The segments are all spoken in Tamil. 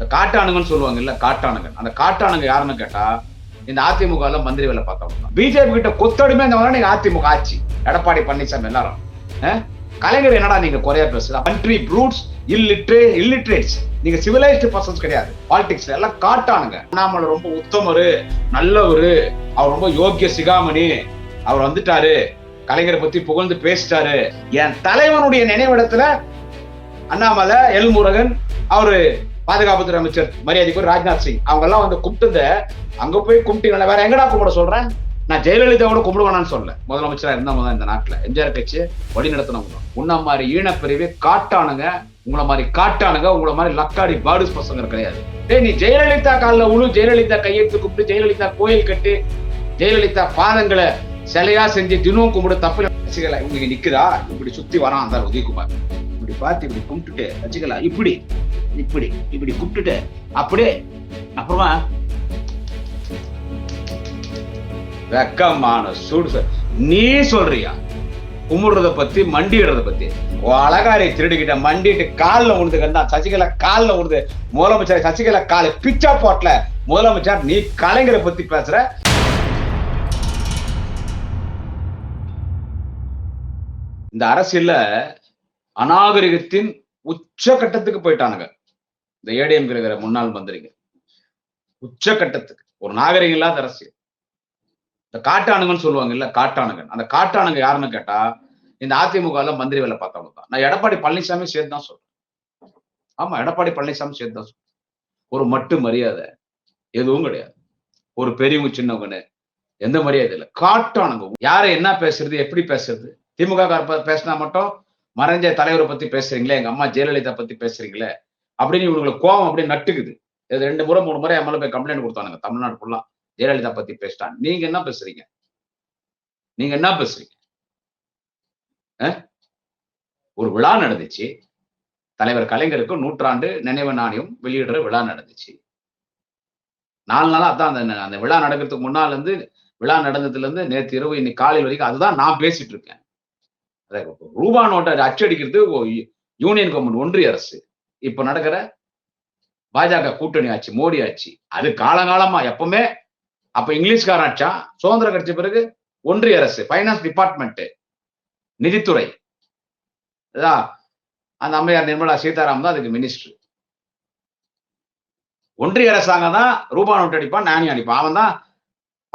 இந்த காட்டானுங்கன்னு சொல்லுவாங்க இல்ல காட்டானுங்க. அந்த காட்டானுங்க யாருன்னு கேட்டா இந்த அதிமுக மந்திரி வேலை பார்த்தவங்க பிஜேபி கிட்ட கொத்தடிமே இந்த மாதிரி நீங்க அதிமுக ஆட்சி. எடப்பாடி பழனிசாமி எல்லாரும். கலைஞர் என்னடா நீங்க குறையா பேசுற? கண்ட்ரி ப்ரூட்ஸ் இல்லிட்ரே இல்லிட்ரேட்ஸ் நீங்க சிவிலைஸ்டு பர்சன்ஸ் கிடையாது. பாலிடிக்ஸ் எல்லாம் காட்டானுங்க. அண்ணாமலை ரொம்ப உத்தமரு நல்லவரு. அவர் ரொம்ப யோக்கிய சிகாமணி. அவர் வந்துட்டாரு. கலைஞரை பத்தி புகழ்ந்து பேசிட்டாரு. என் தலைவனுடைய நினைவிடத்துல அண்ணாமலை எல்முருகன் அவரு பாதுகாப்புத்துறை அமைச்சர் மரியாதைக்கு ராஜ்நாத் சிங். அவங்க எல்லாம் வந்து கும்பிட்டு அங்க போய் கும்பிட்டீங்களா வேற எங்கடா கும்பிட சொல்றேன் நான் ஜெயலலிதா கூட கும்பிடுவானான்னு சொல்லல. முதலமைச்சரா இருந்தவங்க தான் இந்த நாட்டுல. எம்ஜிஆர் கட்சி வழி நடத்தினவங்க உன்ன மாதிரி ஈனப்பிரிவு காட்டானுங்க உங்களை மாதிரி காட்டானுங்க உங்களை மாதிரி லக்காடி பாடுஸ் பசங்க கிடையாது. டேய் நீ ஜெயலலிதா காலில் உழு ஜெயலலிதா கையெழுத்து கூப்பிட்டு ஜெயலலிதா கோயில் கட்டி ஜெயலலிதா பாதங்களை சிலையா செஞ்சு தினம் கும்பிடு தப்பு ரசிகலா இவங்க நிக்குதா? இப்படி சுத்தி வரான் அந்த உதயகுமார். இப்படி பார்த்து இப்படி கும்பிட்டுட்டு வச்சுக்கலாம் இப்படி இப்படி இப்படி கூப்பிட்டுட்டு அப்படியே அப்புறமா வெக்கமான சூடு சார். நீ சொல்றியா? கும்பிடுறத பத்தி மண்டிடுறத பத்தி. உன் அழகாரை திருடிக்கிட்ட மண்டிட்டு கால்ல உழுது சசிகலா கால்ல உழுது முதலமைச்சர் சசிகலா காலை பிச்சா போட்டல முதலமைச்சர் நீ கலைஞரை பத்தி பேசுற. இந்த அரசியல்ல அநாகரிகத்தின் உச்சகட்டத்துக்கு போயிட்டானுங்க. இந்த ஏடிஎம் இருக்கிற முன்னாள் மந்திரிங்க. உச்சகட்டத்துக்கு. ஒரு நாகரிகம் இல்லாத அரசியல். இந்த காட்டானுங்கன்னு சொல்லுவாங்க இல்ல காட்டானுங்க அந்த காட்டானுங்க யாருன்னு கேட்டா இந்த அதிமுகல மந்திரி வேலை பார்த்தவங்க தான். நான் எடப்பாடி பழனிசாமி சேர்த்து தான் சொல்றேன். ஆமா எடப்பாடி பழனிசாமி சேர்த்து தான் சொல்றேன். ஒரு மட்டு மரியாதை எதுவும் கிடையாது. ஒரு பெரியவங்க சின்னவங்கன்னு எந்த மரியாதை இல்லை. காட்டானுங்க. யாரை என்ன பேசுறது எப்படி பேசுறது? திமுக கார் பேசினா மட்டும் மறைஞ்ச தலைவரை பத்தி பேசுறீங்களே எங்க அம்மா ஜெயலலிதா பத்தி பேசுறீங்களே அப்படின்னு இவங்களுக்கு கோவம் அப்படியே நட்டுக்குது. இது ரெண்டு முறை மூணு முறை எம்எல்ஏ போய் கம்ப்ளைண்ட் கொடுத்தானுங்க. தமிழ்நாடு ஃபுல்லா ஜெயலலிதா பத்தி பேசிட்டான். நீங்க என்ன பேசுறீங்க? நீங்க என்ன பேசுறீங்க? ஒரு விழா நடந்துச்சு. தலைவர் கலைஞருக்கு நூற்றாண்டு நினைவு நாணயம் வெளியிடுற விழா நடந்துச்சு. நாலு நாளா அதான் அந்த அந்த விழா நடக்கிறதுக்கு முன்னால இருந்து விழா நடந்ததுல இருந்து நேற்று இரவு இன்னைக்கு காலையில் வரைக்கும் அதுதான் நான் பேசிட்டு இருக்கேன். ரூபா நோட்டை அச்சடிக்கிறது யூனியன் கவர்மெண்ட் ஒன்றிய அரசு. இப்ப நடக்கிற பாஜக கூட்டணி ஆச்சு மோடி ஆச்சு அது காலங்காலமா எப்பவுமே அப்ப இங்கிலீஷ்காரன் ஆச்சா? சுதந்திரம் கிடைச்ச பிறகு ஒன்றிய அரசு ஃபைனான்ஸ் டிபார்ட்மெண்ட் நிதித்துறை. அந்த அம்மையார் நிர்மலா சீதாராம் தான் அதுக்கு மினிஸ்டர் ஒன்றிய அரசாங்கம் தான் ரூபா நோட்டு அடிப்பான் நாணயம் அடிப்பான். அவன் தான்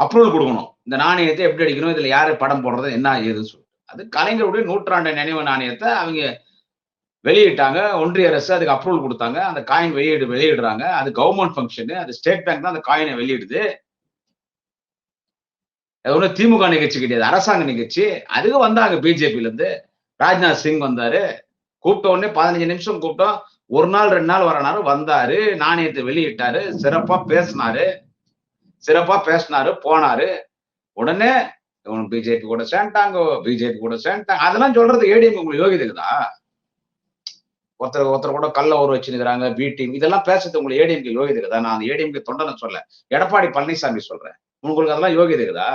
அப்ரூவல் கொடுக்கணும். இந்த நாணயத்தை எப்படி அடிக்கணும்? இதுல யாரு படம் போடுறது? என்ன ஏதுன்னு சொல்லிட்டு அது கலைஞருடைய நூற்றாண்டு நினைவு நாணயத்தை அவங்க வெளியிட்டாங்க. ஒன்றிய அரசு அதுக்கு அப்ரூவல் கொடுத்தாங்க. அந்த காயின் வெளியிடு வெளியிடுறாங்க. அது கவர்மெண்ட் ஃபங்க்ஷனு அது ஸ்டேட் பேங்க் தான் அந்த காயினை வெளியிடுது. அது ஒன்றும் திமுக நிகழ்ச்சி கிடையாது. அரசாங்க நிகழ்ச்சி. அதுக்கு வந்தாங்க பிஜேபியிலேருந்து. ராஜ்நாத் சிங் வந்தாரு. கூப்பிட்ட உடனே பதினஞ்சு நிமிஷம் கூப்பிட்டோம். ஒரு நாள் ரெண்டு நாள் வரனாரு. வந்தாரு. நாணயத்தை வெளியிட்டாரு. சிறப்பா பேசினாரு. சிறப்பா பேசினாரு. போனாரு. உடனே இவனும் பிஜேபி கூட சேர்ந்தாங்க பிஜேபி கூட சேர்ந்தாங்க அதெல்லாம் சொல்றது ஏடிஎம் உங்களுக்கு யோகிதுக்குதா ஒருத்தர் ஒருத்தர் கூட கல்ல ஒரு வச்சுருக்கிறாங்க பி டீம் இதெல்லாம் பேசுறது உங்களுக்கு ஏடிஎம்கே யோகிதுக்குதா நான் அந்த ஏடிஎம்கு தொண்டனை சொல்ல எடப்பாடி பழனிசாமி சொல்றேன். உங்களுக்கு அதெல்லாம் யோகிதுக்குதா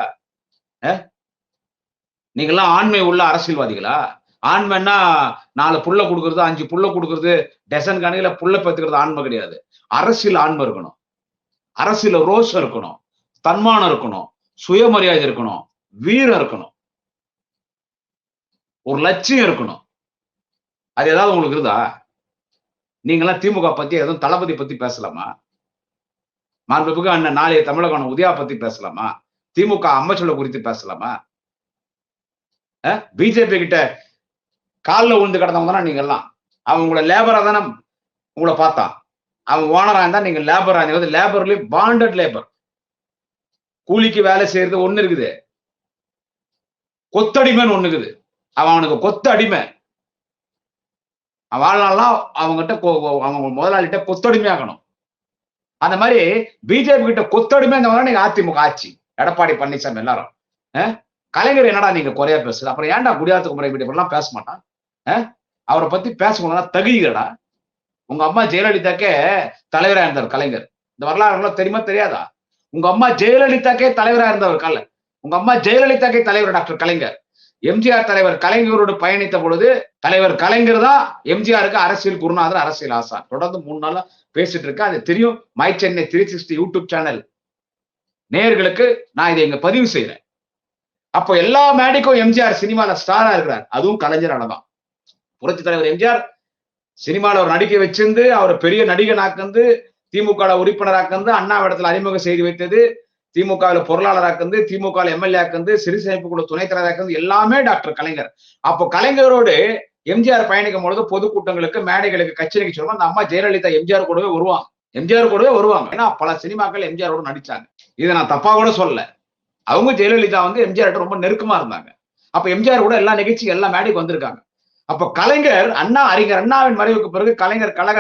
நீங்கெல்லாம் ஆண்மை உள்ள அரசியல்வாதிகளா? ஆண்மைன்னா நாலு புள்ள கொடுக்கறது அஞ்சு புள்ள கொடுக்கறது டெசன் கணக்கில் புள்ள பெத்துக்கிறது ஆண்மை கிடையாது. அரசியல் ஆண்மை இருக்கணும். அரசியல ரோஷம் இருக்கணும். தன்மானம் இருக்கணும். சுயமரியாதை இருக்கணும். வீரம் இருக்கணும். ஒரு லட்சியம் இருக்கணும். அது ஏதாவது உங்களுக்கு இருந்தா நீங்களாம் திமுக பத்தி எதுவும் தளபதி பத்தி பேசலாமா? மாண்புமிகு அண்ணன் நாளைய தமிழகம் உதயா பத்தி பேசலாமா? திமுக அமைச்சர்களை குறித்து பேசலாமா? பிஜேபி கிட்ட காலில் விழுந்து கிடந்தவங்க தானே நீங்க எல்லாம் அவன் உங்களை லேபரா தானே உங்களை பார்த்தான் அவன் ஓனரா இருந்தா நீங்க லேபரா இருந்தீங்க லேபர்லயும் பாண்டட் லேபர் கூலிக்கு வேலை செய்யறது ஒண்ணு இருக்குது. கொத்தடிமைன்னு ஒண்ணுக்குது அவன் அவனுக்கு கொத்த அடிமை அவன் வாழ்நாள்லாம் அவங்ககிட்ட அவங்க முதலாளிகிட்ட கொத்தடிமையாகணும். அந்த மாதிரி பிஜேபி கிட்ட கொத்தடிமை இந்த மாதிரி நீங்க அதிமுக ஆட்சி. எடப்பாடி பழனிசாமி எல்லாரும். கலைஞர் என்னடா நீங்க குறையா பேசுது? அப்புறம் ஏன்டா குடியாரத்துக்கு முறை இப்படி எல்லாம் பேச மாட்டான்? அவரை பத்தி பேசணும்னா தகுதிகளா உங்க அம்மா ஜெயலலிதாக்கே தலைவரா இருந்தார் கலைஞர். இந்த வரலாறுலாம் தெரியுமா தெரியாதா? உங்க அம்மா ஜெயலலிதாக்கே தலைவரா இருந்தவர் கலை உங்க அம்மா ஜெயலலிதாக்கே தலைவர் டாக்டர் கலைஞர். எம்ஜிஆர் தலைவர் கலைஞரோடு பயணித்த பொழுது தலைவர் கலைஞர் தான் எம்ஜிஆருக்கு அரசியல் குருநாதர் அரசியல் ஆசா தொடர்ந்து மூணு நாளா பேசிட்டு இருக்கேன். அது தெரியும். My Chennai three sixty YouTube channel. நேயர்களுக்கு நான் இதை இங்க பதிவு செய்யறேன் அப்போ எல்லா மேடைக்கும் எம்ஜிஆர் சினிமால ஸ்டாரா இருக்கிறார். அதுவும் கலைஞரால தான். புரட்சி தலைவர் எம்ஜிஆர் சினிமால ஒரு நடிகை வச்சிருந்து அவர் பெரிய நடிகனாக்கு திமுக உறுப்பினராக்கு அண்ணா இடத்துல அறிமுகம் செய்து வைத்தது. திமுக இருந்து திமுக எம்எல்ஏக்கு சிறுசேமிப்பு குழு துணைத் தலைவராக்கு எல்லாமே டாக்டர் கலைஞர். அப்போ கலைஞரோடு எம்ஜிஆர் பயணிக்கும் பொழுது பொதுக்கூட்டங்களுக்கு மேடைகளுக்கு கச்சேரிக்கு சொல்லுவாங்க அந்த அம்மா ஜெயலலிதா எம்ஜிஆர் கூடவே வருவாங்க. எம்ஜிஆர் கூடவே வருவாங்க. ஏன்னா பல சினிமாக்கள் எம்ஜிஆரோட நடிச்சாங்க. இதை நான் தப்பா கூட சொல்லல. அவங்க ஜெயலலிதா வந்து எம்ஜிஆர் ரொம்ப நெருக்கமா இருந்தாங்க. அப்ப எம்ஜிஆர் கூட எல்லா நிகழ்ச்சி எல்லா மேடைக்கு வந்திருக்காங்க. அப்ப கலைஞர் அண்ணா அறிஞர் அண்ணாவின் மறைவுக்கு பிறகு கலைஞர் கழக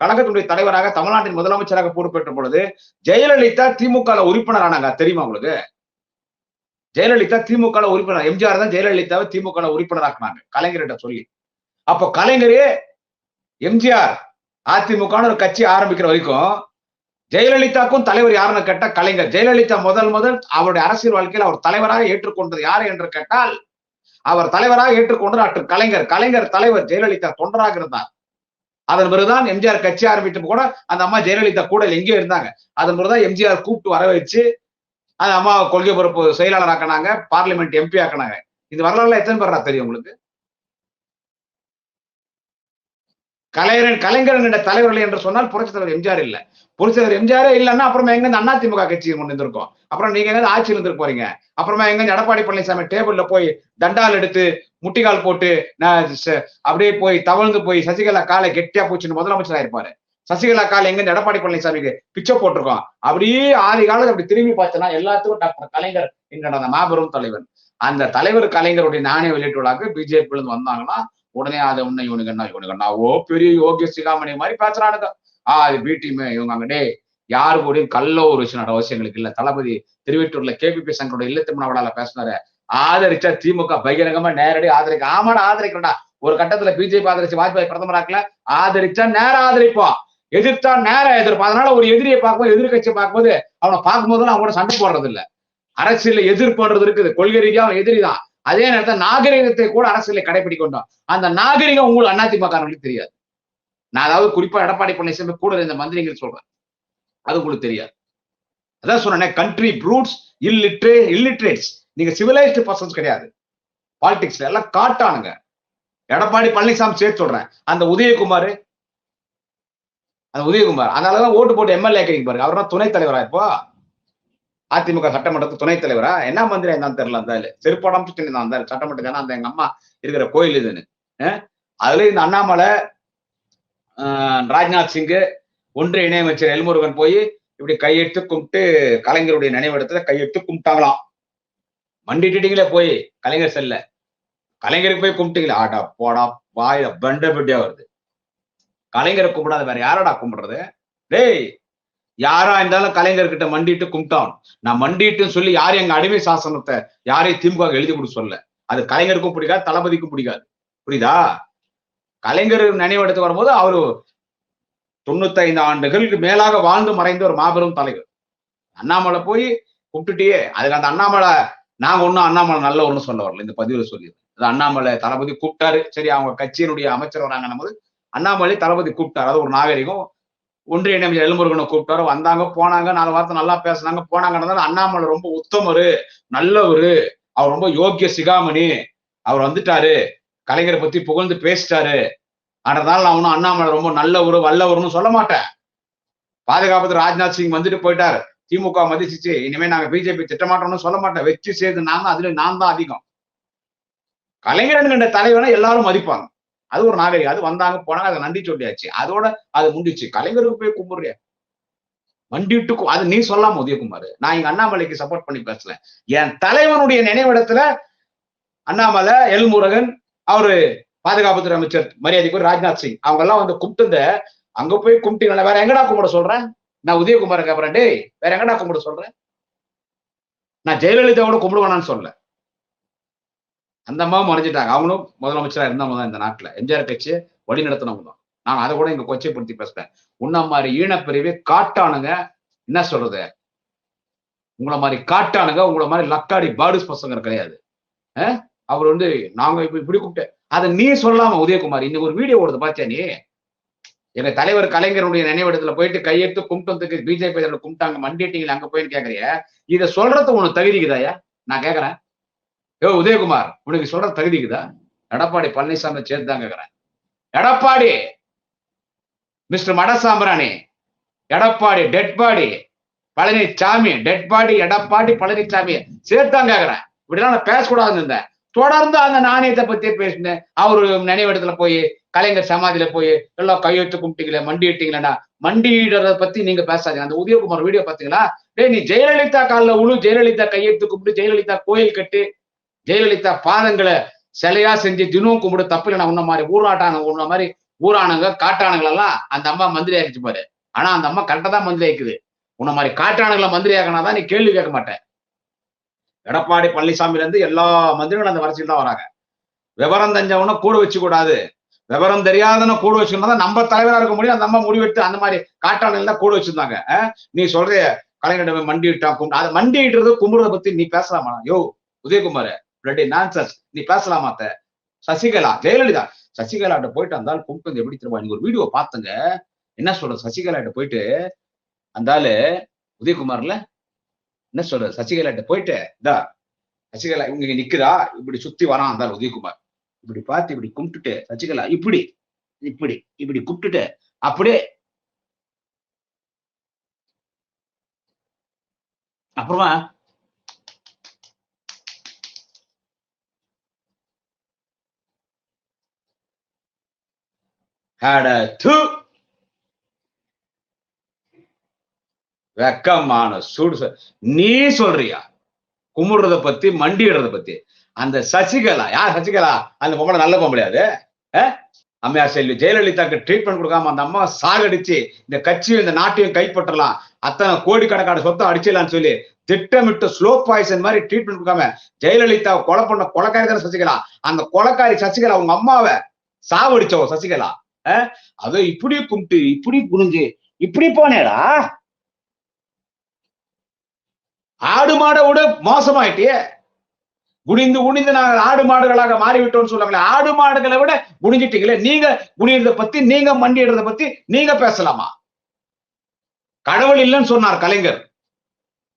கழகத்தினுடைய தலைவராக தமிழ்நாட்டின் முதலமைச்சராக பொறுப்பேற்ற பொழுது ஜெயலலிதா திமுக உறுப்பினர் ஆனாங்க. தெரியுமா உங்களுக்கு? ஜெயலலிதா திமுக உறுப்பினர் எம்ஜிஆர் தான் ஜெயலலிதாவை திமுக உறுப்பினராக்குனாங்க கலைஞர்கிட்ட சொல்லி. அப்போ கலைஞரே எம்ஜிஆர் அதிமுக ஒரு கட்சி ஆரம்பிக்கிற வரைக்கும் ஜெயலலிதாக்கும் தலைவர் யாருன்னு கேட்டா கலைஞர். ஜெயலலிதா முதல் முதல் அவருடைய அரசியல் வாழ்க்கையில் அவர் தலைவராக ஏற்றுக்கொண்டது யார் என்று கேட்டால் அவர் தலைவராக ஏற்றுக்கொண்டு டாக்டர் கலைஞர் கலைஞர் தலைவர் ஜெயலலிதா தொண்டராக இருந்தார். அதன் பிறகுதான் எம்ஜிஆர் கட்சி ஆரம்பித்த கூட அந்த அம்மா ஜெயலலிதா கூட எங்கேயோ இருந்தாங்க. அதன் பிறகுதான் எம்ஜிஆர் கூப்பிட்டு வர வச்சு அந்த அம்மா கொள்கை பொறுப்பு செயலாளர் ஆக்கினாங்க பார்லிமெண்ட் எம்பி ஆக்கினாங்க. இந்த வரலாறுல எத்தனை பேரா தெரியும் உங்களுக்கு? கலைஞர் கலைஞர் என்ற தலைவர்கள் என்று சொன்னால் புரட்சி தலைவர் எம்ஜிஆர் இல்ல. புரட்சி எம்ஜிஆரே இல்லைன்னா அப்புறமா எங்க அண்ணா திமுக கட்சி கொண்டு வந்திருக்கோம்? அப்புறம் நீங்க எங்க ஆட்சியில் இருந்துட்டு போறீங்க? அப்புறமா எங்க எடப்பாடி பழனிசாமி டேபிள்ல போய் தண்டால் எடுத்து முட்டிகால் போட்டு நான் அப்படியே போய் தவழ்ந்து போய் சசிகலா காலை கெட்டியா போச்சுன்னு முதலமைச்சர் ஆயிருப்பாரு சசிகலா கால் எங்க எடப்பாடி பழனிசாமிக்கு பிச்சை போட்டிருக்கோம். அப்படியே ஆதி காலத்துல அப்படி திரும்பி பார்த்தனா எல்லாத்துக்கும் டாக்டர் கலைஞர் என்கிற அந்த மாபெரும் தலைவர். அந்த தலைவர் கலைஞருடைய நாணய வெளியீட்டு பிஜேபி இருந்து வந்தாங்கன்னா உடனே அதை உன்னை இவனுக்கு என்ன இவனுக்கு என்ன ஓ பெரிய யோகிய சிகாமணி மாதிரி பேசுறானுங்க. ஆஹ் அது பி டீம் இவங்க அங்கடே யாரு கூடயும் கல்ல ஒரு விஷயம் அவசியங்களுக்கு இல்ல. தளபதி திருவெட்டூர்ல கேபிபி சங்கரோட இல்ல திருமண பேசினாரு. ஆதரிச்சா திமுக பகிரங்கமா நேரடி ஆதரிக்க ஆமாடா ஆதரிக்கிறடா ஒரு கட்டத்துல பிஜேபி ஆதரிச்சு வாஜ்பாய் பிரதமராக்கல ஆதரிச்சா நேரம் ஆதரிப்போம் எதிர்த்தா நேரம் எதிர்ப்போம் அதனால ஒரு எதிரியை பார்க்கும்போது எதிர்கட்சியை பார்க்கும்போது அவனை பார்க்கும்போது அவங்க கூட சண்டை போடுறது இல்ல அரசியல எதிர்ப்புன்றது இருக்குது. கொள்கை ரீதியா அவன் எதிரி தான். அதே நேரத்தில் நாகரிகத்தை கூட அரசியலை கடைபிடிக்கொண்டோம் அந்த நாகரிகம் உங்களுக்கு அதிமுக தெரியாது. நான் அதாவது குறிப்பா எடப்பாடி பழனிசாமி கூட இந்த மந்திரிகள் சொல்றேன். அது உங்களுக்கு தெரியாது. அதான் சொன்னேன் கண்ட்ரி ப்ரூட்ஸ் இல்லிட்ரே இல்லிட்ரேட்ஸ் நீங்க சிவிலைஸ்டு பர்சன்ஸ் கிடையாது. பாலிடிக்ஸ்ல எல்லாம் காட்டானுங்க. எடப்பாடி பழனிசாமி சேர்த்து சொல்றேன். அந்த உதயகுமார் அந்த உதயகுமார் அதனாலதான் ஓட்டு போட்டு எம்எல்ஏ கேட்க பாருங்க. அவர் துணைத் தலைவரா இப்போ? அதிமுக சட்டமன்றத்து துணைத் தலைவரா? என்ன மந்திரி இருந்தாலும் தெரியல அந்த செருப்படம் இருந்தா சட்டமன்றத்துக்கு அந்த எங்க அம்மா இருக்கிற கோயில் இதுன்னு. அதுல இந்த அண்ணாமலை ராஜ்நாத் சிங்கு ஒன்றிய இணையமைச்சர் எல்முருகன் போய் இப்படி கையெடுத்து கும்பிட்டு கலைஞருடைய நினைவிடத்துல கையெடுத்து கும்பிட்டாங்களாம். மண்டிட்டுட்டீங்களே போய் கலைஞர் செல்ல. கலைஞருக்கு போய் கும்பிட்டீங்களா ஆடா போடா வாயில பண்ட பெட்டியா வருது. கலைஞரை கும்பிடாத வேற யாரடா கும்பிடுறது? டேய் யாரா இருந்தாலும் கலைஞர்கிட்ட மண்டிட்டு கும்பிட்டான். நான் மண்டிட்டுன்னு சொல்லி யார் எங்க அடிமை சாசனத்தை யாரையும் திமுக எழுதி கொடு சொல்ல அது கலைஞருக்கும் பிடிக்காது தளபதிக்கும் பிடிக்காது. புரியுதா? கலைஞர் நினைவெடுத்து வரும்போது அவரு தொண்ணூத்தைந்து ஆண்டுகளுக்கு மேலாக வாழ்ந்து மறைந்த ஒரு மாபெரும் தலைவர். அண்ணாமலை போய் கூப்பிட்டுட்டே அதுக்கு அந்த அண்ணாமலை நாங்க ஒன்னும் அண்ணாமலை நல்ல ஒண்ணு சொல்ல வரல இந்த பதிவுல சொல்லி அண்ணாமலை தளபதி கூப்பிட்டாரு. சரி அவங்க கட்சியினுடைய அமைச்சர் வராங்கன்னும் போது அண்ணாமலை தளபதி கூப்பிட்டாரு. அது ஒரு நாகரிகம். ஒன்றிய இணையமைச்சர் எலும்புருகனை கூப்பிட்டாரு. வந்தாங்க போனாங்க நாலு வார்த்தை நல்லா பேசினாங்க போனாங்கன்னு அண்ணாமலை ரொம்ப உத்தமரு நல்லவரு அவர் ரொம்ப யோக்கிய சிகாமணி அவர் வந்துட்டாரு. கலைஞரை பத்தி புகழ்ந்து பேசிட்டாரு. அதனால நான் ஒன்னும் அண்ணாமலை ரொம்ப நல்லவரு வல்லவருன்னு சொல்ல மாட்டேன். பாதுகாப்பு ராஜ்நாத் சிங் வந்துட்டு போயிட்டாரு. திமுக மதிச்சிச்சு. இனிமே நாங்க பிஜேபி திட்டமாட்டோம்னு சொல்ல மாட்டேன். வெற்றி சேர்ந்து நான் தான். அதுல நான் தான் அதிகம். கலைஞர் கண்ட தலைவனை எல்லாரும் மதிப்பாங்க. அது ஒரு நாகரிகம். அது வந்தாங்க போனாங்க அதை நன்றி சொல்லியாச்சு. அதோட அது முடிச்சு கலைஞருக்கு போய் கும்பிடுறிய? மண்டிட்டு அது நீ சொல்லாம உதயகுமார். நான் இங்க அண்ணாமலைக்கு சப்போர்ட் பண்ணி பேசல என் தலைவனுடைய நினைவிடத்துல அண்ணாமலை எல்முருகன் அவரு பாதுகாப்புத்துறை அமைச்சர் மரியாதைக்கு ராஜ்நாத் சிங். அவங்க எல்லாம் வந்து கும்பிட்டு அங்க போய் கும்பிட்டீங்களா வேற எங்கடா கும்பிட சொல்றேன் நான் உதயகுமார கேப்பறேன் டேய் வேற எங்கடா கும்பிட சொல்றேன் நான் ஜெயலலிதாவோட கும்பிடுவானான்னு சொல்ல அந்த அம்மாவும் மறைஞ்சிட்டாங்க. அவங்களும் முதலமைச்சரா இருந்தவங்க தான் இந்த நாட்டுல. எம்ஜிஆர் கட்சி வழி நடத்தினவங்க தான். நான் அதை கூட இங்க கொச்சைப்படுத்தி பேசுறேன். உன்ன மாதிரி ஈனப்பிரிவே காட்டானுங்க என்ன சொல்றது? உங்களை மாதிரி காட்டானுங்க உங்களை மாதிரி லக்காடி பாடுஸ் பசங்க கிடையாது. அவர் வந்து நாங்க இப்ப இப்படி கூப்பிட்டேன் அதை நீ சொல்லாம உதயகுமார் இன்னைக்கு ஒரு வீடியோ ஓடுது பாத்தியா நீ? எங்க தலைவர் கலைஞருடைய நினைவிடத்துல போயிட்டு கையெடுத்து கும்பிட்டதுக்கு பிஜேபி கும்பிட்டாங்க மண்டிட்டீங்களா அங்க போயின்னு கேக்குறிய? இதை சொல்றது உனக்கு தகுதிக்குதாயா? நான் கேக்குறேன். ஏ உதயகுமார் உனக்கு சொல்ற தகுதிக்குதா? எடப்பாடி பழனிசாமி சேர்த்து தான் கேக்குறேன். Edappadi! Mister மடசாம்பிராணி Edappadi dead body Palaniswami dead body Edappadi Palaniswami சேர்த்துதான் கேக்குறேன். இப்படிலாம் நான் பேசக்கூடாதுன்னு இருந்தேன். தொடர்ந்து அந்த நாணயத்தை பத்தி பேசினேன். அவரு நினைவிடத்துல போய் கலைஞர் சமாதியில போய் எல்லாம் கையெழுத்து கும்பிட்டீங்களே மண்டிட்டீங்களா மண்டியிடுறத பத்தி நீங்க பேசாதீங்க. அந்த உதயகுமார் வீடியோ பாத்தீங்களா டேய் நீ ஜெயலலிதா காலில் உழு ஜெயலலிதா கையெழுத்து கும்பிட்டு ஜெயலலிதா கோயில் கட்டு ஜெயலலிதா பாதங்களை சிலையா செஞ்சு தினம் கும்பிடு தப்பு இல்லை உன்ன மாதிரி ஊராட்டான உன்ன மாதிரி ஊரானுங்க காட்டானுங்களெல்லாம் அந்த அம்மா மந்திரி ஆக்கிச்சு பாரு. ஆனா அந்த அம்மா கரெக்டா தான் மந்திரி ஆயிக்குது உன்ன மாதிரி காட்டானுங்களை மந்திரி ஆக்கினாதான் நீ கேள்வி கேட்க மாட்டேன் எடப்பாடி பழனிசாமில இருந்து எல்லா மந்திரிகளும் அந்த வரிசையில் தான் வராங்க. விவரம் தெரிஞ்சவன கூட வச்சு கூடாது விவரம் தெரியாதன கூட வச்சுருந்தா நம்ம தலைவரா இருக்க முடியும். அந்த அம்மா முடிவெடுத்து அந்த மாதிரி காட்டானுகள் தான் கூட வச்சிருந்தாங்க. நீ சொல்றிய கலைஞரிடம் மண்டிட்டான் கும்பிட்டு அதை மண்டிட்டுறது கும்பிடுறத பத்தி நீ பேசலாமா? யோ உதயகுமார் பிளட்டி நான்சன்ஸ் நீ பேசலாமா அத்த? சசிகலா ஜெயலலிதா. சசிகலாட்ட போயிட்டு அந்த கும்பிட்டு வந்து எப்படி திரும்ப நீங்க ஒரு வீடியோ பாத்துங்க. என்ன சொல்ற சசிகலாட்ட போயிட்டு அந்த ஆளு உதயகுமார்ல என்ன சொல்ற சசிகலாட்ட போயிட்டு இதா சசிகலா இவங்க இங்க நிக்குதா? இப்படி சுத்தி வரான். அந்த உதயகுமார். இப்படி பார்த்து இப்படி கும்பிட்டுட்டு சசிகலா இப்படி இப்படி இப்படி கும்பிட்டுட்டு அப்படியே அப்புறமா had a two வெக்கமான சூடு நீ சொல்றியா? கும்பிடுறத பத்தி மண்டிடுறத பத்தி. அந்த சசிகலா யார் சசிகலா? அந்த பொம்பளை நல்ல பொம்பளையாது அம்மையார் செல்வி ஜெயலலிதாக்கு ட்ரீட்மெண்ட் கொடுக்காம அந்த அம்மா சாகடிச்சு இந்த கட்சியும் இந்த நாட்டையும் கைப்பற்றலாம். அத்தனை கோடிக்கணக்கான சொத்தம் அடிச்சிடலாம்னு சொல்லி திட்டமிட்டு ஸ்லோ பாய்சன் மாதிரி ட்ரீட்மெண்ட் கொடுக்காம ஜெயலலிதா கொலை பண்ண கொலைக்காரி தானே சசிகலா? அந்த கொலைக்காரி சசிகலா உங்க அம்மாவை சாவடிச்சவ சசிகலா? அஹ், இப்படி கும்பிட்டு இப்படி புரிஞ்சு இப்படி போனேடா. ஆடு மாடை விட மோசமாயிட்டே குனிந்து குனிந்து நாங்கள் ஆடு மாடுகளாக மாறிவிட்டோம்னு சொல்லுவாங்களே ஆடு மாடுகளை விட குனிஞ்சிட்டீங்களே நீங்க குனியறத பத்தி நீங்க மண்டியிடுறத பத்தி நீங்க பேசலாமா? கடவுள் இல்லைன்னு சொன்னார் கலைஞர்.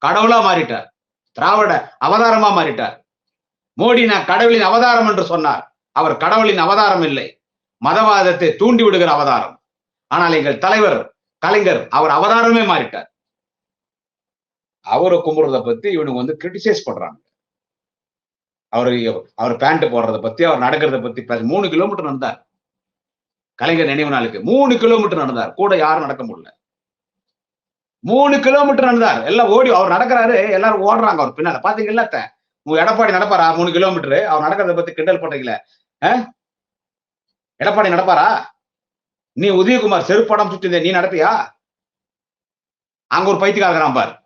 கடவுளா மாறிட்டார். திராவிட அவதாரமா மாறிட்டார். மோடி நான் கடவுளின் அவதாரம் என்று சொன்னார். அவர் கடவுளின் அவதாரம் இல்லை. மதவாதத்தை தூண்டி விடுகிற அவதாரம். ஆனால் எங்கள் தலைவர் கலைஞர் அவர் அவதாரமே மாறிட்டார். அவரை கும்பிடுறத பத்தி இவனுக்கு வந்து கிரிட்டிசைஸ் பண்றாங்க. அவரு அவர் பேண்ட் போடுறத பத்தி அவர் நடக்கிறத பத்தி பேச மூணு கிலோமீட்டர் நடந்தார். கலைஞர் நினைவு நாளுக்கு மூணு கிலோமீட்டர் நடந்தார். கூட யாரும் நடக்க முடியல. மூணு கிலோமீட்டர் நடந்தார். எல்லாம் ஓடி அவர் நடக்கிறாரு எல்லாரும் ஓடுறாங்க அவர் பின்னால. பாத்தீங்கல்ல எடப்பாடி நடப்பாரா? மூணு கிலோமீட்டர் அவர் நடக்கிறத பத்தி கிண்டல் பண்றீங்களே? எடப்பாடி நடப்பாரா? நீ உதயகுமார் செருப்படம் சுத்தி நீ நடப்பியா? அங்க ஒரு பைத்தியக்காரன் பாரு.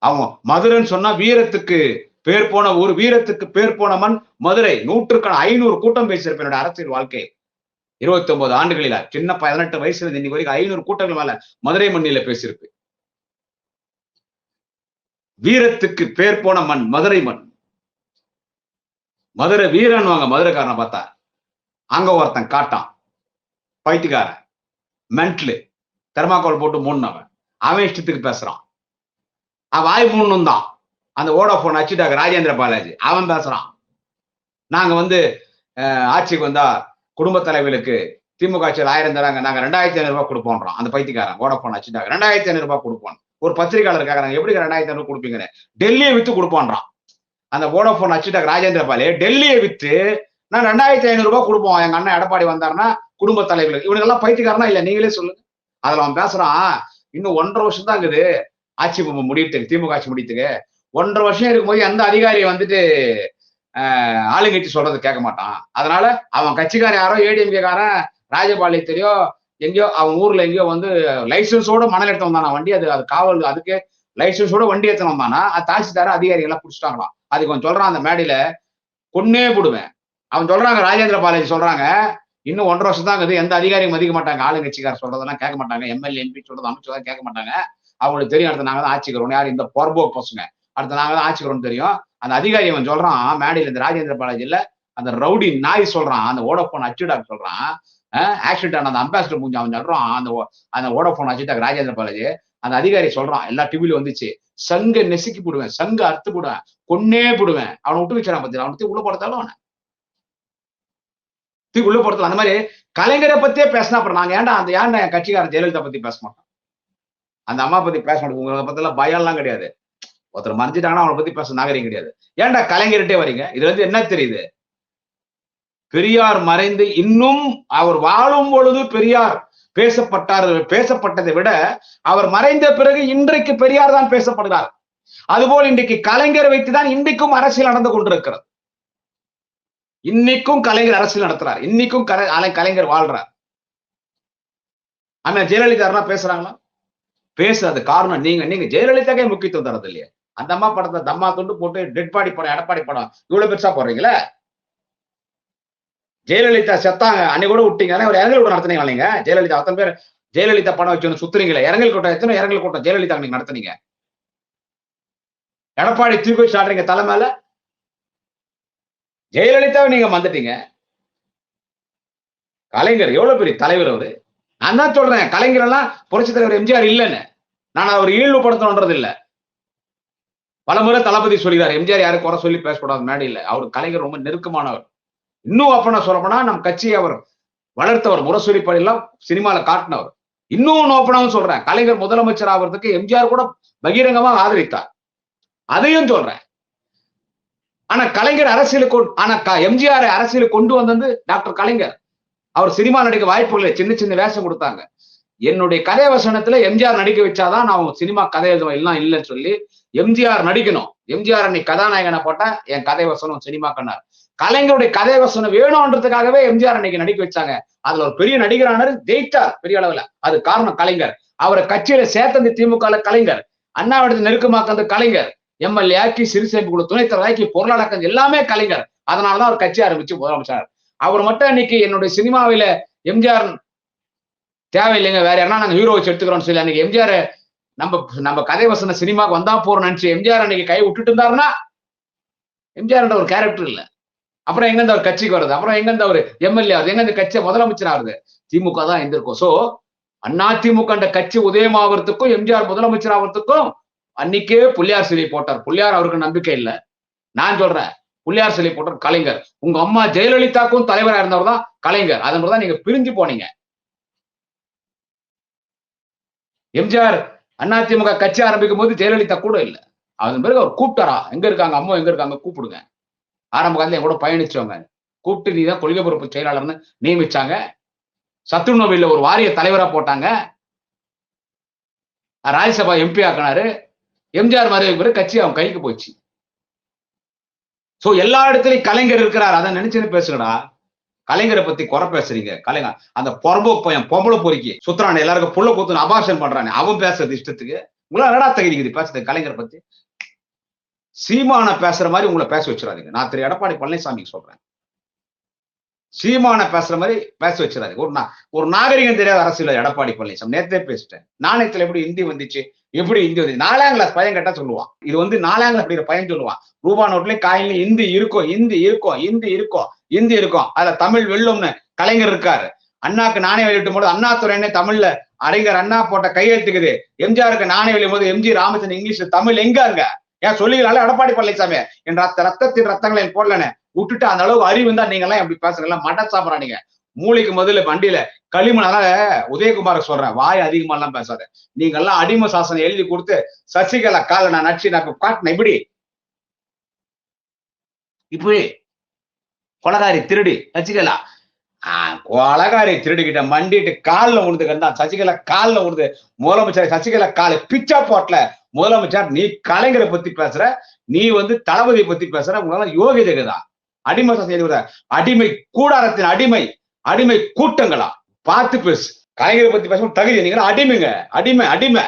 அவன் மதுரைன்னு சொன்னா வீரத்துக்கு பேர் போன ஒரு வீரத்துக்கு பேர் போன மண் மதுரை. நூற்றுக்கான ஐநூறு கூட்டம் பேசியிருப்பேன் என்னோட அரசியல் வாழ்க்கை இருபத்தி ஒன்பது ஆண்டுகளில சின்ன பதினெட்டு வயசுல இருந்து இன்னைக்கு வரைக்கும் ஐநூறு கூட்டங்கள் மேல மதுரை மண்ணில பேசியிருக்கு வீரத்துக்கு பேர் போன மண் மதுரை மண். மதுரை வீரன் வாங்க மதுரைக்காரனை பார்த்தா. அங்க ஒருத்தன் காட்டான். பைத்தியக்காரன். மென்ட்லு. தெர்மாக்கோல் போட்டு மூணு அவன் இஷ்டத்துக்கு பேசுறான். வாய் மூணும் தான் அந்த ஓடோபோன் அச்சுட்டாக்க ராஜேந்திர பாலாஜி. அவன் பேசுறான். நாங்க வந்து ஆட்சிக்கு வந்தா குடும்ப தலைவர்களுக்கு திமுக ஆட்சியில் ஆயிரம் தராங்க நாங்க ரெண்டாயிரத்தி ஐநூறு ரூபாய் கொடுப்போம்ன்றோம் அந்த பைத்தியக்காரன் ஓடோபோன் அச்சுட்டாங்க. ரெண்டாயிரத்தி ஐநூறு ரூபாய் கொடுப்போம். ஒரு பத்திரிகையாளர் கேட்கறாங்க எப்படி ரெண்டாயிரத்தி ஐநூறு கொடுப்பீங்கன்னு? டெல்லியை வித்து கொடுப்போன்றான். அந்த ஓடோபோன் அச்சுட்டாக்க ராஜேந்திர பாலே டெல்லியை வித்து நான் ரெண்டாயிரத்தி ஐநூறு ரூபாய் கொடுப்போம். எங்க அண்ணன் எடப்பாடி வந்தாருன்னா குடும்ப தலைவர்களுக்கு இவனுங்க எல்லாம் பைத்தியக்காரனா இல்ல நீங்களே சொல்லுங்க. அதுல அவன் பேசுறான். இன்னும் ஒன்றரை வருஷம் தான் இருக்குது. ஆட்சி முடித்துங்க திமுக ஆட்சி முடித்துங்க ஒன்றரை வருஷம் இருக்கும்போது எந்த அதிகாரி வந்துட்டு ஆளுங்கட்சி சொல்றது கேட்க மாட்டான். அதனால அவன் கட்சிக்காரன் யாரோ ஏடிஎம்கேக்காரன் ராஜபாளையத்திலயோ எங்கேயோ அவன் ஊர்ல எங்கேயோ வந்து லைசன்ஸோட மணல் எடுத்து வந்தானா வண்டி அது அது காவல் அதுக்கு லைசன்ஸோட வண்டி எடுத்து வந்தானா அது தாசிதார அதிகாரிகள்லாம் பிடிச்சிட்டாங்களாம் அதுக்கு அவன் சொல்றான் அந்த மேடையில கொன்னே போடுவேன். அவன் சொல்றாங்க ராஜேந்திர பாலாஜி சொல்றாங்க இன்னும் ஒன்றரை வருஷம் தான் இருக்குது எந்த அதிகாரியும் மதிக்க மாட்டாங்க ஆளுங்கட்சிக்காரர் சொல்றதெல்லாம் கேட்க மாட்டாங்க எம்எல்ஏ எம்பி சொல்றது அமைச்சர் கேட்க மாட்டாங்க. அவங்களுக்கு தெரியும் அடுத்து நாங்க தான் ஆட்சிக்கிறோம் யார்? இந்த பொறபோக்கு பசங்க. அடுத்து நாங்க தான் ஆட்சிக்கிறோம் தெரியும். அந்த அதிகாரி அவன் சொல்றான் மேடையில் இந்த ராஜேந்திர பாலாஜில அந்த ரவுடி நாய் சொல்றான் அந்த ஓடோபோன் அச்சுடாக் சொல்றான். ஆக்சிடென்ட் ஆன அந்த அம்பாசிடர் மூஞ்சி அவன் சொல்றான் அந்த அந்த ஓடோபோன் அச்சுடாக் ராஜேந்திர பாலாஜி. அந்த அதிகாரி சொல்றான் எல்லா டிவில வந்துச்சு. சங்க நெசுக்கி போடுவேன் சங்க அறுத்து போடுவேன் கொன்னே போடுவேன். அவனை விட்டு வச்சான் பத்தி அவனை உள்ள போடத்தாலும் அவனை. தூக்கி உள்ள போடுறது அந்த மாதிரி கலைஞரை பத்தியே பேசினா அப்புறம் நாங்க ஏன்டா அந்த ஏன்டா என் கட்சிக்காரன் ஜெயலலிதா பத்தி பேச மாட்டோம்? அந்த அம்மா பத்தி பேச உங்களை பத்தி எல்லாம் பயம் எல்லாம் கிடையாது. ஒருத்தர் மறைஞ்சிட்டாங்கன்னா அவனை பத்தி பேச நாகரிகம் கிடையாது. ஏன்டா கலைஞர்கிட்டே வரீங்க? இதுல இருந்து என்ன தெரியுது? பெரியார் மறைந்து இன்னும் அவர் வாழும் பொழுது பெரியார் பேசப்பட்டார் பேசப்பட்டதை விட அவர் மறைந்த பிறகு இன்றைக்கு பெரியார் தான் பேசப்படுகிறார். அதுபோல் இன்றைக்கு கலைஞர் வைத்துதான் இன்றைக்கும் அரசியல் நடந்து கொண்டிருக்கிறது. இன்னைக்கும் கலைஞர் அரசியல் நடத்துறார். இன்னைக்கும் கலை அலை- கலைஞர் வாழ்றார். ஆனா ஜெயலலிதா பேசுறாங்களா? பேசுறது காரணம் நீங்க நீங்க ஜெயலலிதாக்கே முக்கியத்துவம் தரது இல்லையா. அந்த அம்மா படத்தை தம்மா துண்டு போட்டு டெட் பாடி படம் எடப்பாடி படம் இவ்வளவு பெருசா போடுறீங்களே? ஜெயலலிதா செத்தாங்க அன்னைக்கு கூட விட்டீங்க. ஒரு இரங்கல் கூட்டம் நடத்துனீங்க இல்லைங்க ஜெயலலிதா அத்தனை பேர் ஜெயலலிதா படம் வச்சு சுத்துறீங்களே? இரங்கல் கூட்டம் எத்தனை இரங்கல் கூட்டம் ஜெயலலிதா நீங்க நடத்துனீங்க? எடப்பாடி தூக்கி வச்சு ஆடுறீங்க தலை மேல? ஜெயலலிதாவை நீங்க வந்துட்டீங்க கலைஞர் எவ்வளவு பெரிய தலைவர் அவரு? நான் தான் சொல்றேன் கலைஞர் எல்லாம் புரட்சி தலைவர் எம்ஜிஆர் இல்லைன்னு. நான் அவர் ஈழ்வுபடுத்தணுன்றது இல்ல பலமுறை தளபதி சொல்கிறார் எம்ஜிஆர் யாரும் குறை சொல்லி பேசக்கூடாது மேடையில் அவர் கலைஞர் ரொம்ப நெருக்கமானவர். இன்னும் ஓப்பனா சொல்லப்போனா நம் கட்சியை அவர் வளர்த்தவர் முரசொலி படியெல்லாம் சினிமால காட்டினவர். இன்னும் ஓப்பனாவும் சொல்றேன் கலைஞர் முதலமைச்சர் ஆகிறதுக்கு எம்ஜிஆர் கூட பகிரங்கமா ஆதரித்தார். அதையும் சொல்றேன். ஆனா கலைஞர் அரசியலுக்கு ஆனா எம்ஜிஆர் அரசியலுக்கு கொண்டு வந்தது டாக்டர் கலைஞர். அவர் சினிமா நடிக்க வாய்ப்பு இல்லை. சின்ன சின்ன வேஷம் கொடுத்தாங்க. என்னுடைய கதை வசனத்துல எம்ஜிஆர் நடிக்க வச்சாதான் நான் சினிமா கதை எழுதுவேன். எல்லாம் இல்லைன்னு சொல்லி எம்ஜிஆர் நடிக்கணும். எம்ஜிஆர் அன்னைக்கு கதாநாயகனை போட்டா என் கதை வசனம் சினிமா கண்ணார். கலைஞருடைய கதை வசனம் வேணும்ன்றதுக்காகவே எம்ஜிஆர் அன்னைக்கு நடிக்க வச்சாங்க. அதுல ஒரு பெரிய நடிகரானாரு ஜெயித்தார் பெரிய அளவுல. அது காரணம் கலைஞர். அவரை கட்சியில சேர்த்தது திமுக கலைஞர். அண்ணாவிடத்து நெருக்கமாக்கிறது கலைஞர். எம்எல்ஏ ஆக்கி சிறுசேமிப்பு குழு துணைத் தலைவராக்கி பொருளாளர் எல்லாமே கலைஞர். அதனாலதான் அவர் கட்சி ஆரம்பிச்சு முதலமைச்சர் அவர் மட்டும் இன்னைக்கு என்னுடைய சினிமாவில எம்ஜிஆர் தேவையில்லைங்க. வேற யாரா நாங்க ஹீரோ வச்சு எடுத்துக்கிறோம்னு சொல்லி அன்னைக்கு எம்ஜிஆர் நம்ம நம்ம கதை வசன சினிமாவுக்கு வந்தா போறோம் நினைச்சு எம்ஜிஆர் அன்னைக்கு கை விட்டுட்டு இருந்தாருன்னா எம்ஜிஆர் ஒரு கேரக்டர் இல்ல. அப்புறம் எங்கிருந்து அவர் கட்சிக்கு வருது அப்புறம் எங்கிருந்து அவர் எம்எல்ஏ ஆகுது? எங்கிருந்து கட்சி முதலமைச்சர் ஆகுது? திமுக தான் இருந்திருக்கும் சோ அண்ணா திமுக கட்சி உதயமாவதுக்கும் எம்ஜிஆர் முதலமைச்சர் ஆகிறதுக்கும் அன்னைக்கே புள்ளியார் சிலை போட்டார். புள்ளியார் அவருக்கு நம்பிக்கை இல்லை. நான் சொல்றேன். பிள்ளையார் சிலை போட்ட கலைஞர். உங்க அம்மா ஜெயலலிதாக்கும் தலைவரா இருந்தவர் தான் கலைஞர். அதன் தான் நீங்க பிரிஞ்சு போனீங்க. எம்ஜிஆர் அதிமுக கட்சி ஆரம்பிக்கும் போது ஜெயலலிதா கூட இல்லை. அதன் பிறகு அவர் கூப்பிட்டாரா? எங்க இருக்காங்க? அம்மா எங்க இருக்காங்க? கூப்பிடுங்க. ஆரம்ப காலத்துல என் கூட பயணிச்சவங்க. கூப்பிட்டு நீ தான் கொள்கை பொறுப்பு செயலாளர்னு நியமிச்சாங்க. சத்துணவில ஒரு வாரிய தலைவரா போட்டாங்க. ராஜ்யசபா எம்பி ஆக்கினாரு. எம்ஜிஆர் மாதிரி கட்சி அவன் கைக்கு போச்சு. சோ எல்லா இடத்துலயும் கலைஞர் இருக்கிறார். அதை நினைச்சுன்னு பேசுங்கடா. கலைஞரை பத்தி குறை பேசுறீங்க. கலைஞர் அந்த பொறம்போ பையன் பொம்பளை பொறுக்கி சுத்துறானே எல்லாருக்கும் புள்ள கூத்துன்னு அபாஷன் பண்றானே அவன் பேசுறது இஷ்டத்துக்கு. உங்களா என்னடா தகுதிக்குது பேசுறது கலைஞரை பத்தி? சீமான பேசுற மாதிரி உங்களை பேச வச்சிடாதீங்க. நான் திரு எடப்பாடி பழனிசாமிக்கு சொல்றேன். சீமான பேசுற மாதிரி பேச வச்சிடாதீங்க. ஒரு ஒரு நாகரிகம் தெரியாத அரசியல் எடப்பாடி பழனிசாமி. நேத்தே பேசிட்டேன். நாணயத்துல எப்படி ஹிந்தி வந்துச்சு? எப்படி இது நாலாம் கிளாஸ் பையன் கேட்டா சொல்லுவான். இது வந்து நாலாம் கிளாஸ் படிக்கிற பையன் சொல்லுவான். ரூபா நோட்லயும் காயின்ல இந்தி இருக்கும் இந்தி இருக்கும் இந்தி இருக்கும் இந்தி இருக்கும். அதுல தமிழ் வெல்லும்னு கலைஞர் இருக்காரு. அண்ணாக்கு நாணயம் வெளியிட்டும் போது அண்ணா துறைன்னு தமிழ்ல அறிஞர் அண்ணா போட்ட கையெழுத்துக்குது. எம்ஜிஆருக்கு நாணயம் வெளியும் போது எம்ஜி ராமச்சந்திரன் இங்கிலீஷ்ல தமிழ் எங்க அங்க? ஏன் சொல்லிக்கலாம்ல எடப்பாடி பழனிசாமி. என் ரத்த ரத்தத்தின் ரத்தங்களை போடலன்னு விட்டுட்டு அந்த அளவுக்கு அறிவு இருந்தா நீங்க எல்லாம் எப்படி பேசுறீங்களா? மட சாப்பிடறீங்க மூளைக்கு முதல்ல வண்டியில களிமணால உதயகுமார சொல்றேன் வாய் அதிகமா எல்லாம் பேசாத. நீங்க எல்லாம் அடிமை சாசனம் எழுதி கொடுத்து சசிகலா கால நான் நச்சு நான் காட்டின இப்படி. இப்படி. கொலகாரி திருடி சசிகலா. ஆஹ் கொலகாரி திருடிக்கிட்ட மண்டிட்டு காலில் உழுந்து கண்டா சசிகலா காலில் உழுந்து முதலமைச்சர் சசிகலா காலை பிச்சா போட்டல முதலமைச்சர் நீ கலைஞரை பத்தி பேசுற நீ வந்து தளபதியை பத்தி பேசுற உங்களால யோகிதை இருக்குதா அடிமை சாசனம் எழுதி அடிமை கூடாரத்தின் அடிமை. அடிமை கூட்டங்களா? பார்த்து பேசு. கலைஞரை பத்தி பேச தகுதி நீங்க அடிமைங்க. அடிமை அடிமை.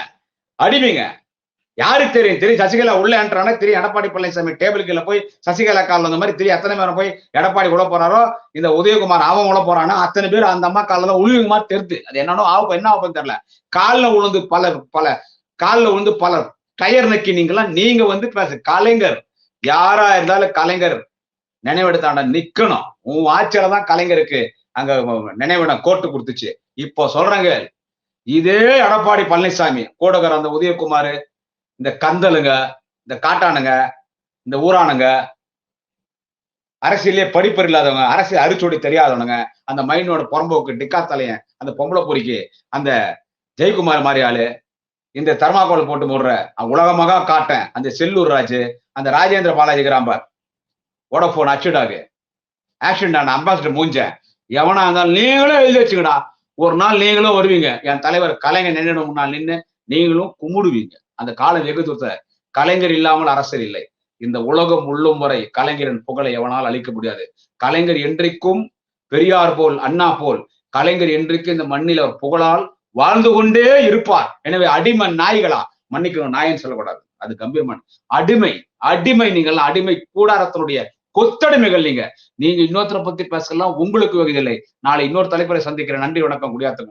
அடிமைங்க. யாருக்கு தெரியும்? தெரியும் சசிகலா உள்ள என்றானே தெரியும் எடப்பாடி பழனிசாமி டேபிள் போய் சசிகலா காலில் அந்த மாதிரி தெரியும். எத்தனை பேரும் போய் எடப்பாடி உள்ள போறாரோ? இந்த உதயகுமார் அவன் உள்ள போறானோ? அத்தனை பேர் அந்த அம்மா காலில் உழுவுங்க மாதிரி அது என்னன்னோ ஆகும் என்ன ஆகும் தெரியல. காலில் உழுந்து பல பல காலில் விழுந்து பல டயர் நக்கி நீங்களாம் நீங்க வந்து பேச. கலைஞர். யாரா இருந்தாலும் கலைஞர் நினைவெடுத்தாண்ட நிக்கணும். உன் ஆட்சியில தான் கலைஞருக்கு அங்க நினைவிட கோர்ட்டு கொடுத்துச்சு. இப்போ சொல்றேங்க இதே எடப்பாடி பழனிசாமி கூடகர் அந்த உதயகுமார் இந்த கந்தலுங்க இந்த காட்டானுங்க இந்த ஊரானுங்க அரசியலே படிப்பர் இல்லாதவங்க அரசியல் அரிச்சோடி தெரியாதவனுங்க அந்த மைனோட புறம்போக்கு டிக்கா தலையன் அந்த பொம்பளை பொறிக்கு அந்த ஜெயக்குமார் மாதிரி ஆளு இந்த தர்மாக்கோல் போட்டு போடுற உலகமாக காட்டேன் அந்த செல்லூர் ராஜு அந்த ராஜேந்திர பாலாஜி கிராம்பர் ஓடோபோன் அச்சுடாகு. ஆக்ஷன் நான் அம்பாசிடர் மூஞ்சேன். எவனா இருந்தாலும் நீங்களும் எழுதி வச்சுக்கடா ஒரு நாள் நீங்களும் வருவீங்க. என் தலைவர் கலைஞர் நின்று முன்னால் நின்று நீங்களும் கும்பிடுவீங்க. அந்த கால வெகு கலைஞர் இல்லாமல் அரசர் இல்லை. இந்த உலகம் உள்ளும் வரை கலைஞரின் புகழை எவனால் அழிக்க முடியாது. கலைஞர் என்றைக்கும் பெரியார் போல் அண்ணா போல் கலைஞர் என்றைக்கு இந்த மண்ணில் அவர் புகழால் வாழ்ந்து கொண்டே இருப்பார். எனவே அடிமை நாய்களா? மன்னிக்கணும் நாயன்னு சொல்லக்கூடாது. அது கம்பீரமான அடிமை அடிமை நீங்கள் அடிமை கூடாரத்தினுடைய கொத்தடிமைகள் நீங்க நீங்க இன்னொருத்தரை பத்தி பேசலாம் உங்களுக்கு வகையில்லை நாளை இன்னொரு தலைப்பரை சந்திக்கிறேன் நன்றி வணக்கம் குடியாத்த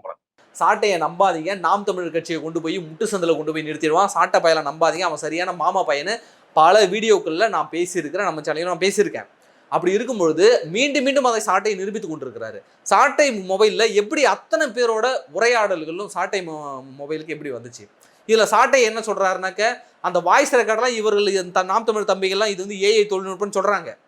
சாட்டையை நம்பாதீங்க. நாம் தமிழர் கட்சியை கொண்டு போய் முட்டு சந்தில் கொண்டு போய் நிறுத்திடுவான். சாட்டை பையனை நம்பாதீங்க. அவன் சரியான மாமா பையனு. பல வீடியோக்களில் நான் பேசியிருக்கிறேன். நம்ம சேனலில் நான் பேசியிருக்கேன். அப்படி இருக்கும்பொழுது மீண்டும் மீண்டும் அதை சாட்டை நிரூபித்து கொண்டிருக்கிறாரு. சாட்டை மொபைலில் எப்படி அத்தனை பேரோட உரையாடல்களும் சாட்டை மொபைலுக்கு எப்படி வந்துச்சு? இதில் சாட்டை என்ன சொல்கிறாருனாக்க அந்த வாய்ஸ் ரெக்கார்டெலாம் இவர்கள் இந்த நாம் தமிழ் தம்பிகள்லாம் இது வந்து ஏஐ தொழில்நுட்பம்னு சொல்கிறாங்க